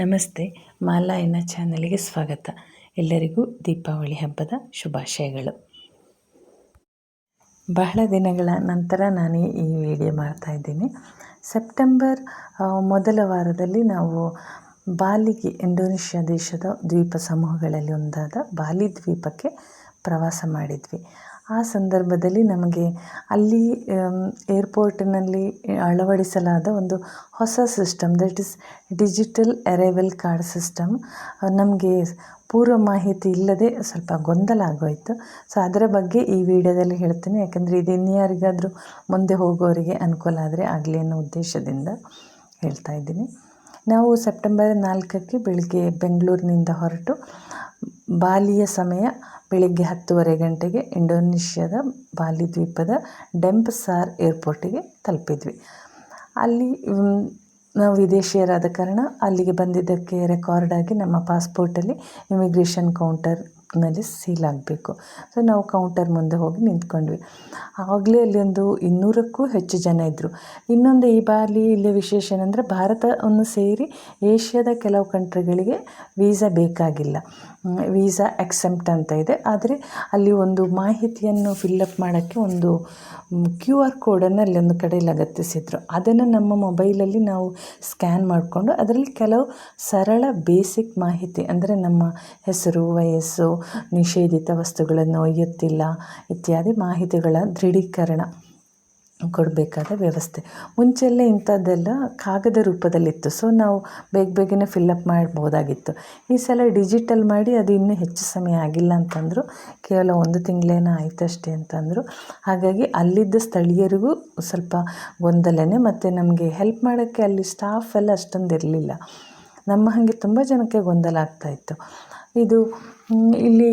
ನಮಸ್ತೆ, ಮಾಲಾಯನ ಚಾನಲ್ಗೆ ಸ್ವಾಗತ. ಎಲ್ಲರಿಗೂ ದೀಪಾವಳಿ ಹಬ್ಬದ ಶುಭಾಶಯಗಳು. ಬಹಳ ದಿನಗಳ ನಂತರ ನಾನು ಈ ವಿಡಿಯೋ ಮಾಡ್ತಾ ಇದ್ದೀನಿ. ಸೆಪ್ಟೆಂಬರ್ ಮೊದಲ ವಾರದಲ್ಲಿ ನಾವು ಬಾಲಿಗೆ ಇಂಡೋನೇಷ್ಯಾ ದೇಶದ ದ್ವೀಪ ಸಮೂಹಗಳಲ್ಲಿ ಒಂದಾದ ಬಾಲಿ ದ್ವೀಪಕ್ಕೆ ಪ್ರವಾಸ ಮಾಡಿದ್ವಿ. ಆ ಸಂದರ್ಭದಲ್ಲಿ ನಮಗೆ ಅಲ್ಲಿ ಏರ್ಪೋರ್ಟಿನಲ್ಲಿ ಅಳವಡಿಸಲಾದ ಒಂದು ಹೊಸ system that is digital arrival card system ನಮಗೆ ಪೂರ್ವ ಮಾಹಿತಿ ಇಲ್ಲದೆ ಸ್ವಲ್ಪ ಗೊಂದಲ ಆಗೋಯಿತು. ಸೊ ಅದರ ಬಗ್ಗೆ ಈ ವಿಡಿಯೋದಲ್ಲಿ ಹೇಳ್ತೀನಿ. ಯಾಕಂದರೆ ಇದು ಇನ್ಯಾರಿಗಾದರೂ ಮುಂದೆ ಹೋಗೋರಿಗೆ ಅನುಕೂಲ ಆದರೆ ಆಗಲಿ ಅನ್ನೋ ಉದ್ದೇಶದಿಂದ ಹೇಳ್ತಾ ಇದ್ದೀನಿ. ನಾವು ಸೆಪ್ಟೆಂಬರ್ ನಾಲ್ಕಕ್ಕೆ ಬೆಳಗ್ಗೆ ಬೆಂಗಳೂರಿನಿಂದ ಹೊರಟು, ಬಾಲಿಯ ಸಮಯ ಬೆಳಿಗ್ಗೆ ಹತ್ತುವರೆ ಗಂಟೆಗೆ ಇಂಡೋನೇಷ್ಯಾದ ಬಾಲಿ ದ್ವೀಪದ ಡೆಂಪ್ಸಾರ್ ಏರ್ಪೋರ್ಟಿಗೆ ತಲುಪಿದ್ವಿ. ಅಲ್ಲಿ ನಾವು ವಿದೇಶಿಯರಾದ ಕಾರಣ ಅಲ್ಲಿಗೆ ಬಂದಿದ್ದಕ್ಕೆ ರೆಕಾರ್ಡಾಗಿ ನಮ್ಮ ಪಾಸ್ಪೋರ್ಟಲ್ಲಿ ಇಮಿಗ್ರೇಷನ್ ಕೌಂಟರ್ನಲ್ಲಿ ಸೀಲ್ ಆಗಬೇಕು. ಸೊ ನಾವು ಕೌಂಟರ್ ಮುಂದೆ ಹೋಗಿ ನಿಂತ್ಕೊಂಡ್ವಿ. ಆಗಲೇ ಅಲ್ಲಿ ಒಂದು ಇನ್ನೂರಕ್ಕೂ ಹೆಚ್ಚು ಜನ ಇದ್ದರು ಇನ್ನೊಂದು ಈ ಬಾರಿ ಇಲ್ಲಿ ವಿಶೇಷ ಏನಂದರೆ ಭಾರತವನ್ನು ಸೇರಿ ಏಷ್ಯಾದ ಕೆಲವು ಕಂಟ್ರಿಗಳಿಗೆ ವೀಸಾ ಬೇಕಾಗಿಲ್ಲ. ವೀಸಾ ಎಕ್ಸೆಪ್ಟ್ ಅಂತ ಇದೆ. ಆದರೆ ಅಲ್ಲಿ ಒಂದು ಮಾಹಿತಿಯನ್ನು ಫಿಲ್ಲಪ್ ಮಾಡೋಕ್ಕೆ ಒಂದು ಕ್ಯೂ ಆರ್ ಕೋಡನ್ನು ಅಲ್ಲಿ ಒಂದು ಕಡೆ ಲಗತ್ತಿಸಿದ್ರು. ಅದನ್ನು ನಮ್ಮ ಮೊಬೈಲಲ್ಲಿ ನಾವು ಸ್ಕ್ಯಾನ್ ಮಾಡಿಕೊಂಡು, ಅದರಲ್ಲಿ ಕೆಲವು ಸರಳ ಬೇಸಿಕ್ ಮಾಹಿತಿ, ಅಂದರೆ ನಮ್ಮ ಹೆಸರು, ವಯಸ್ಸು ನಿಷೇಧಿತ ವಸ್ತುಗಳನ್ನು ಒಯ್ಯುತ್ತಿಲ್ಲ ಇತ್ಯಾದಿ ಮಾಹಿತಿಗಳ ದೃಢೀಕರಣ ಕೊಡಬೇಕಾದ ವ್ಯವಸ್ಥೆ. ಮುಂಚೆಲ್ಲ ಇಂಥದ್ದೆಲ್ಲ ಕಾಗದ ರೂಪದಲ್ಲಿತ್ತು. ಸೊ ನಾವು ಬೇಗ ಬೇಗನೆ ಫಿಲ್ಲಪ್ ಮಾಡ್ಬೋದಾಗಿತ್ತು. ಈ ಸಲ ಡಿಜಿಟಲ್ ಮಾಡಿ ಅದು ಇನ್ನೂ ಹೆಚ್ಚು ಸಮಯ ಆಗಿಲ್ಲ ಅಂತಂದರು, ಕೇವಲ ಒಂದು ತಿಂಗಳೇನೋ ಆಯ್ತಷ್ಟೇ ಅಂತಂದರು. ಹಾಗಾಗಿ ಅಲ್ಲಿದ್ದ ಸ್ಥಳೀಯರಿಗೂ ಸ್ವಲ್ಪ ಗೊಂದಲನೇ, ಮತ್ತು ನಮಗೆ ಹೆಲ್ಪ್ ಮಾಡೋಕ್ಕೆ ಅಲ್ಲಿ ಸ್ಟಾಫ್ ಎಲ್ಲ ಅಷ್ಟೊಂದು ಇರಲಿಲ್ಲ ನಮ್ಮ ಹಾಗೆ ತುಂಬ ಜನಕ್ಕೆ ಗೊಂದಲ ಆಗ್ತಾ ಇತ್ತು. ಇದು ಇಲ್ಲಿ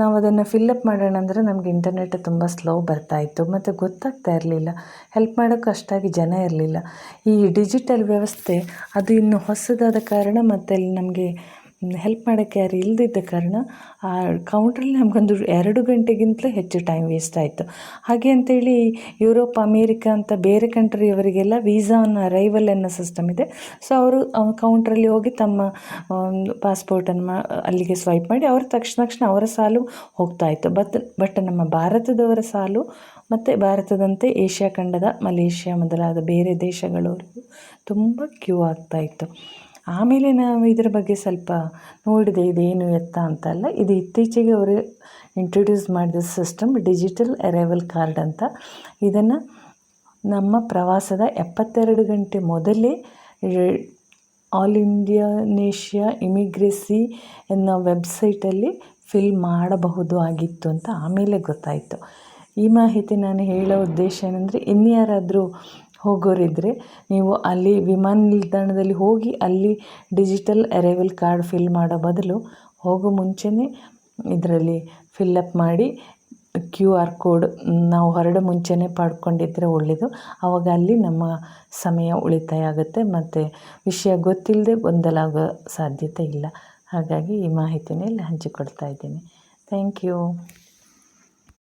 ನಾವು ಅದನ್ನು ಫಿಲ್ಲಪ್ ಮಾಡೋಣ ಅಂದರೆ ನಮಗೆ ಇಂಟರ್ನೆಟ್ ತುಂಬ ಸ್ಲೋ ಬರ್ತಾಯಿತ್ತು ಮತ್ತು ಗೊತ್ತಾಗ್ತಾ ಇರಲಿಲ್ಲ. ಹೆಲ್ಪ್ ಮಾಡೋಕ್ಕೂ ಅಷ್ಟಾಗಿ ಜನ ಇರಲಿಲ್ಲ. ಈ ಡಿಜಿಟಲ್ ವ್ಯವಸ್ಥೆ ಅದು ಇನ್ನು ಹೊಸದಾದ ಕಾರಣ ಮತ್ತು ಅಲ್ಲಿ ನಮಗೆ ಹೆಲ್ಪ್ ಮಾಡೋಕ್ಕೆ ಯಾರು ಇಲ್ಲದಿದ್ದ ಕಾರಣ ಆ ಕೌಂಟ್ರಲ್ಲಿ ನಮಗೊಂದು ಎರಡು ಗಂಟೆಗಿಂತಲೂ ಹೆಚ್ಚು ಟೈಮ್ ವೇಸ್ಟ್ ಆಯಿತು. ಹಾಗೆ ಅಂತೇಳಿ ಯುರೋಪ್ ಅಮೇರಿಕಾ ಅಂತ ಬೇರೆ ಕಂಟ್ರಿಯವರಿಗೆಲ್ಲ ವೀಸಾ ಆನ್ ಅರೈವಲ್ ಅನ್ನೋ ಸಿಸ್ಟಮ್ ಇದೆ. ಸೊ ಅವರು ಕೌಂಟ್ರಲ್ಲಿ ಹೋಗಿ ತಮ್ಮ ಪಾಸ್ಪೋರ್ಟನ್ನು ಮಾ, ಅಲ್ಲಿಗೆ ಸ್ವೈಪ್ ಮಾಡಿ ಅವ್ರ ತಕ್ಷಣ ತಕ್ಷಣ ಅವರ ಸಾಲು ಹೋಗ್ತಾ ಇತ್ತು. ಬಟ್ ಬಟ್ ನಮ್ಮ ಭಾರತದವರ ಸಾಲು ಮತ್ತು ಭಾರತದಂತೆ ಏಷ್ಯಾ ಖಂಡದ, ಮಲೇಷ್ಯಾ ಮೊದಲಾದ ಬೇರೆ ದೇಶಗಳವರೆಗೂ ತುಂಬ ಕ್ಯೂ ಆಗ್ತಾಯಿತ್ತು ಆಮೇಲೆ ನಾವು ಇದರ ಬಗ್ಗೆ ಸ್ವಲ್ಪ ನೋಡಿದೆ, ಇದೇನು ಎತ್ತ ಅಂತಲ್ಲ ಇದು ಇತ್ತೀಚೆಗೆ ಅವರು ಇಂಟ್ರೊಡ್ಯೂಸ್ ಮಾಡಿದ ಸಿಸ್ಟಮ್ ಡಿಜಿಟಲ್ ಅರೈವಲ್ ಕಾರ್ಡ್ ಅಂತ. ಇದನ್ನು ನಮ್ಮ ಪ್ರವಾಸದ ಎಪ್ಪತ್ತೆರಡು ಗಂಟೆ ಮೊದಲೇ ಆಲ್ ಇಂಡಿಯಾನೇಷ್ಯಾ ಇಮಿಗ್ರೆಸಿ ಎನ್ನೋ ವೆಬ್ಸೈಟಲ್ಲಿ ಫಿಲ್ ಮಾಡಬಹುದು ಆಗಿತ್ತು ಅಂತ ಆಮೇಲೆ ಗೊತ್ತಾಯಿತು. ಈ ಮಾಹಿತಿ ನಾನು ಹೇಳೋ ಉದ್ದೇಶ ಏನಂದರೆ, ಇನ್ಯಾರಾದರೂ ಹೋಗೋರಿದ್ದರೆ ನೀವು ಅಲ್ಲಿ ವಿಮಾನ ನಿಲ್ದಾಣದಲ್ಲಿ ಹೋಗಿ ಅಲ್ಲಿ ಡಿಜಿಟಲ್ ಅರೈವಲ್ ಕಾರ್ಡ್ ಫಿಲ್ ಮಾಡೋ ಬದಲು ಹೋಗೋ ಮುಂಚೆನೇ ಇದರಲ್ಲಿ ಫಿಲ್ಲಪ್ ಮಾಡಿ ಕ್ಯೂ ಆರ್ ಕೋಡ್ ನಾವು ಹೊರಡೋ ಮುಂಚೆನೇ ಪಡ್ಕೊಂಡಿದ್ದರೆ ಒಳ್ಳೆಯದು ಆವಾಗ ಅಲ್ಲಿ ನಮ್ಮ ಸಮಯ ಉಳಿತಾಯ ಆಗುತ್ತೆ ಮತ್ತು ವಿಷಯ ಗೊತ್ತಿಲ್ಲದೆ ಗೊಂದಲಾಗೋ ಸಾಧ್ಯತೆ ಇಲ್ಲ. ಹಾಗಾಗಿ ಈ ಮಾಹಿತಿನ ಇಲ್ಲಿ ಹಂಚಿಕೊಡ್ತಾ ಇದ್ದೀನಿ. Thank you.